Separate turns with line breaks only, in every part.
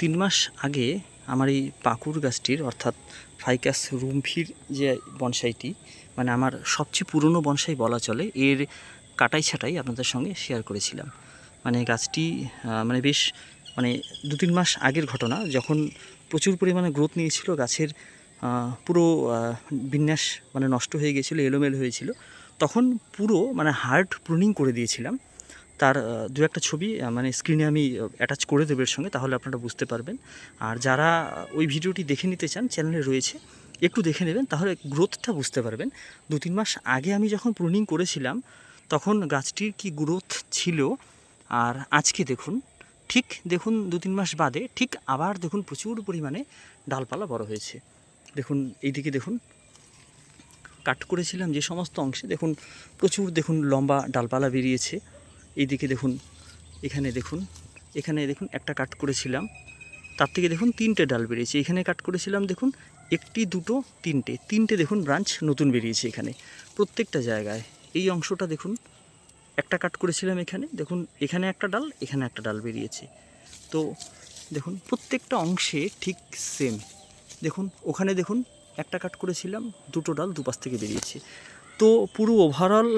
তিন মাস আগে আমার এই পাকুর গাছটির, অর্থাৎ ফাইকাস রুমফির যে বনসাইটি মানে আমার সবচেয়ে পুরনো বনসাই বলা চলে, এর কাটাই ছাটাই আপনাদের সঙ্গে শেয়ার করেছিলাম। মানে গাছটি মানে বেশ মানে দু তিন মাস আগের ঘটনা, যখন প্রচুর পরিমাণে গ্রোথ নিয়েছিল, গাছের পুরো বিন্যাস মানে নষ্ট হয়ে গেছিল, এলোমেলো হয়েছিল, তখন পুরো মানে হার্ড প্রুনিং করে দিয়েছিলাম। তার দু একটা ছবি মানে স্ক্রিনে আমি অ্যাটাচ করে দেবো এর সঙ্গে, তাহলে আপনারা বুঝতে পারবেন। আর যারা ওই ভিডিওটি দেখে নিতে চান চ্যানেলে রয়েছে, একটু দেখে নেবেন, তাহলে গ্রোথটা বুঝতে পারবেন। দু তিন মাস আগে আমি যখন প্রুনিং করেছিলাম, তখন গাছটির কি গ্রোথ ছিল, আর আজকে দেখুন, ঠিক দেখুন দু তিন মাস বাদে, ঠিক আবার দেখুন প্রচুর পরিমাণে ডালপালা বড় হয়েছে। দেখুন, এইদিকে দেখুন কাট করেছিলাম যে সমস্ত অংশে, দেখুন প্রচুর দেখুন লম্বা ডালপালা বেরিয়েছে। এইদিকে দেখুন, এখানে দেখুন এখানে দেখুন একটা কাট করেছিলাম। তার থেকে দেখুন তিনটে ডাল বেরিয়েছে। এখানে কাট করেছিলাম দেখুন, একটি, দুটো, তিনটে। তিনটে দেখুন ব্রাঞ্চ নতুন বেরিয়েছে এখানে, প্রত্যেকটা জায়গায়। এই অংশটা দেখুন, একটা কাট করেছিলাম এখানে। দেখুন, এখানে একটা ডাল, এখানে একটা ডাল বেরিয়েছে। তো দেখুন, প্রত্যেকটা অংশে ঠিক সেম দেখুন, ওখানে দেখুন, একটা কাট করেছিলাম, দুটো ডাল দুপাশ থেকে বেরিয়েছে। তো পুরো ওভারঅল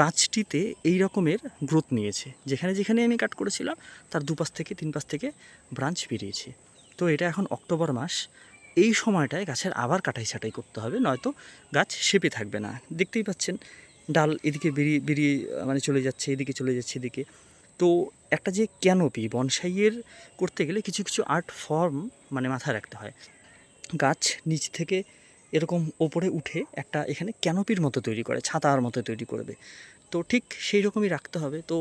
গাছটিতে এই রকমের গ্রোথ নিয়েছে। যেখানে যেখানে আমি কাট করেছিলাম, তার দুপাশ থেকে, তিন পাশ থেকে ব্রাঞ্চ বেরিয়েছে। তো এটা এখন অক্টোবর মাস। এই সময়টায় গাছের আবার কাটাই ছাটাই করতে হবে, নয়তো গাছ শেপে থাকবে না। দেখতেই পাচ্ছেন, ডাল এদিকে বেরিয়ে বেরিয়ে মানে চলে যাচ্ছে, এদিকে চলে যাচ্ছে, এদিকে। তো একটা যে ক্যানোপি, বনসাইয়ের করতে গেলে কিছু কিছু আর্ট ফর্ম মানে মাথায় রাখতে হয়। গাছ নিচ থেকে এরকম ওপরে উঠে একটা এখানে ক্যানোপির মতো তৈরি করে, ছাতার মতো তৈরি করবে। তো ঠিক সেই রকমই রাখতে হবে। তো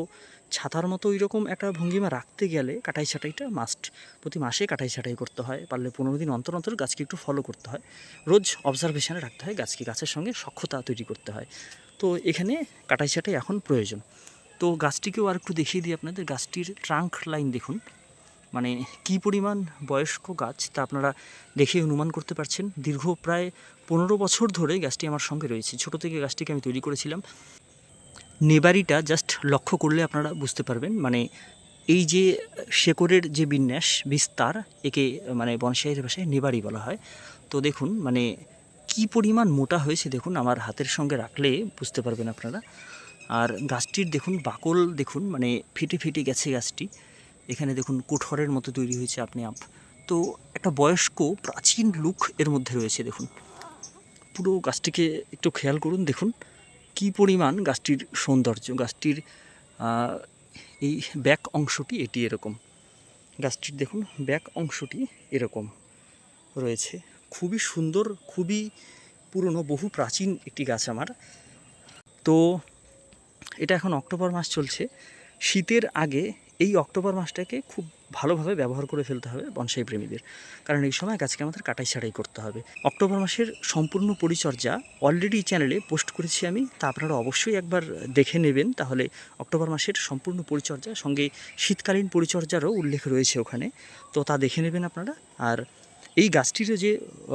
ছাতার মতো ওই রকম একটা ভঙ্গিমা রাখতে গেলে কাটাই ছাটাইটা মাস্ট প্রতি মাসে কাটাই ছাটাই করতে হয়, পারলে পনেরো দিন অন্তর অন্তর গাছকে একটু ফলো করতে হয়। রোজ অবজারভেশনে রাখতে হয় গাছকে, গাছের সঙ্গে সক্ষতা তৈরি করতে হয়। তো এখানে কাটাই ছাটাই এখন প্রয়োজন। তো গাছটিকেও আর একটু দেখিয়ে দিই আপনাদের, গাছটির ট্রাঙ্ক লাইন দেখুন। মানে কি পরিমাণ বয়স্ক গাছ তা আপনারা দেখে অনুমান করতে পারছেন। দীর্ঘ প্রায় পনেরো বছর ধরে গাছটি আমার সঙ্গে রয়েছে। ছোট থেকে গাছটিকে আমি তৈরি করেছিলাম। নেবারিটা জাস্ট লক্ষ্য করলে আপনারা বুঝতে পারবেন। মানে এই যে শেকড়ের যে বিন্যাস, বিস্তার, একে মানে বনসাইয়ের ভাষায় নেবারি বলা হয়। তো দেখুন মানে কি পরিমাণ মোটা হয়েছে দেখুন আমার হাতের সঙ্গে রাখলে বুঝতে পারবেন আপনারা। আর গাছটির দেখুন, বাকল দেখুন মানে ফেটে ফেটে গেছে গাছটি। এখানে দেখুন কুঠরের মতো তৈরি হয়েছে আপনি আপ তো একটা বয়স্ক প্রাচীন লুক এর মধ্যে রয়েছে, দেখুন। পুরো গাছটিকে একটু খেয়াল করুন, দেখুন কি পরিমাণ গাছটির সৌন্দর্য, গাছটির এই ব্যাক অংশটি এটি এরকম। গাছটির দেখুন ব্যাক অংশটি এরকম রয়েছে। খুবই সুন্দর, খুবই পুরনো, বহু প্রাচীন একটি গাছ আমার। তো এটা এখন অক্টোবর মাস চলছে। শীতের আগে এই অক্টোবর মাসটাকে খুব ভালোভাবে ব্যবহার করে ফেলতে হবে বনসাই প্রেমীদের। কারণ এই সময় গাছকে আমাদের কাটাই ছাটাই করতে হবে। অক্টোবর মাসের সম্পূর্ণ পরিচর্যা অলরেডি চ্যানেলে পোস্ট করেছি আমি, তা আপনারা অবশ্যই একবার দেখে নেবেন। তাহলে অক্টোবর মাসের সম্পূর্ণ পরিচর্যা, সঙ্গে শীতকালীন পরিচর্যারও উল্লেখ রয়েছে ওখানে। তো তা দেখে নেবেন আপনারা। আর এই গাছটিরও যে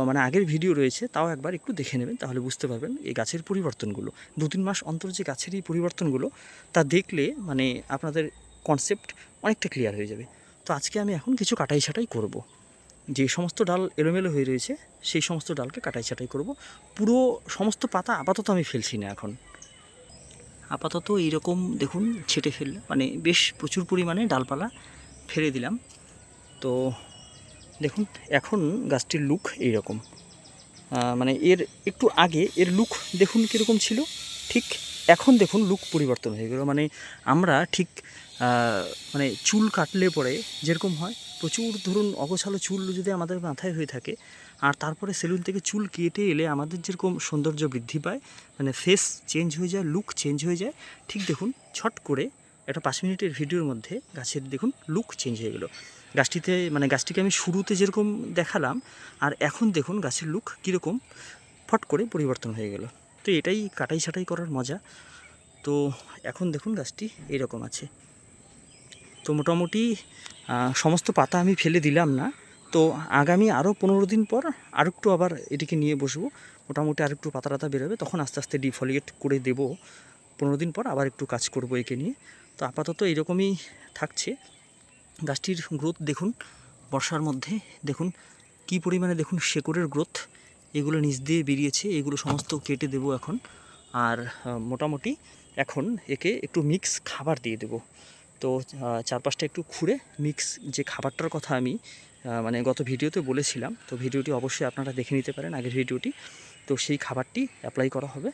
মানে আগের ভিডিও রয়েছে, তাও একবার একটু দেখে নেবেন, তাহলে বুঝতে পারবেন এই গাছের পরিবর্তনগুলো। দু তিন মাস অন্তর যে গাছের এই পরিবর্তনগুলো, তা দেখলে মানে আপনাদের কনসেপ্ট অনেকটা ক্লিয়ার হয়ে যাবে। তো আজকে আমি এখন কিছু কাটাই ছাটাই করব। যে সমস্ত ডাল এলোমেলো হয়ে রয়েছে, সেই সমস্ত ডালকে কাটাই ছাটাই করব। পুরো সমস্ত পাতা আপাতত আমি ফেলছি না এখন। আপাতত এইরকম দেখুন ছেটে ফেললে মানে বেশ প্রচুর পরিমাণে ডালপালা ফেলে দিলাম। তো দেখুন, এখন গাছটির লুক এইরকম। মানে এর একটু আগে এর লুক দেখুন কীরকম ছিল। ঠিক এখন দেখুন লুক পরিবর্তন হয়ে গেল। মানে আমরা ঠিক মানে চুল কাটলে পরে যেরকম হয়, প্রচুর ধরুন অগোছালো চুল যদি আমাদের মাথায় হয়ে থাকে, আর তারপরে সেলুন থেকে চুল কেটে এলে আমাদের যেরকম সৌন্দর্য বৃদ্ধি পায় মানে ফেস চেঞ্জ হয়ে যায় লুক চেঞ্জ হয়ে যায়, ঠিক দেখুন ছট করে একটা পাঁচ মিনিটের ভিডিওর মধ্যে গাছের দেখুন লুক চেঞ্জ হয়ে গেলো। গাছটিতে মানে গাছটিকে আমি শুরুতে যেরকম দেখালাম, আর এখন দেখুন গাছের লুক কীরকম, ফট করে পরিবর্তন হয়ে গেল। তো এটাই কাটাই ছাটাই করার মজা। তো এখন দেখুন গাছটি এরকম আছে। তো মোটামুটি সমস্ত পাতা আমি ফেলে দিলাম না। তো আগামী আরও পনেরো দিন পর আরেকটু আবার এটিকে নিয়ে বসবো। মোটামুটি আরেকটু পাতা টাতা বেরোবে, তখন আস্তে আস্তে ডিফলিয়েট করে দেব। পনেরো দিন পর আবার একটু কাজ করব একে নিয়ে। তো আপাতত এরকমই থাকছে। গাছটির গ্রোথ দেখুন, বর্ষার মধ্যে দেখুন, কি পরিমাণে দেখুন শেকড়ের গ্রোথ এগুলো নিচ দিয়ে বেরিয়েছে, এগুলো সমস্ত কেটে দেবো এখন। আর মোটামুটি এখন একে একটু মিক্স খাবার দিয়ে দেবো। তো চারপাশটা একটু খুঁড়ে মিক্স যে খাবারটার কথা আমি মানে গত ভিডিওতে বলেছিলাম, তো ভিডিওটি অবশ্যই আপনারা দেখে নিতে পারেন আগের ভিডিওটি। তো সেই খাবারটি অ্যাপ্লাই করা হবে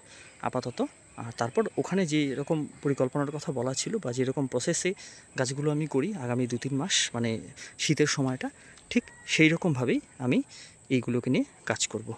আপাতত। আর তারপর ওখানে যে এরকম পরিকল্পনার কথা বলা ছিল বা যেরকম প্রসেসে গাছগুলো আমি করি আগামী দু তিন মাস মানে শীতের সময়টা, ঠিক সেই রকমভাবেই আমি এইগুলোকে নিয়ে কাজ করব।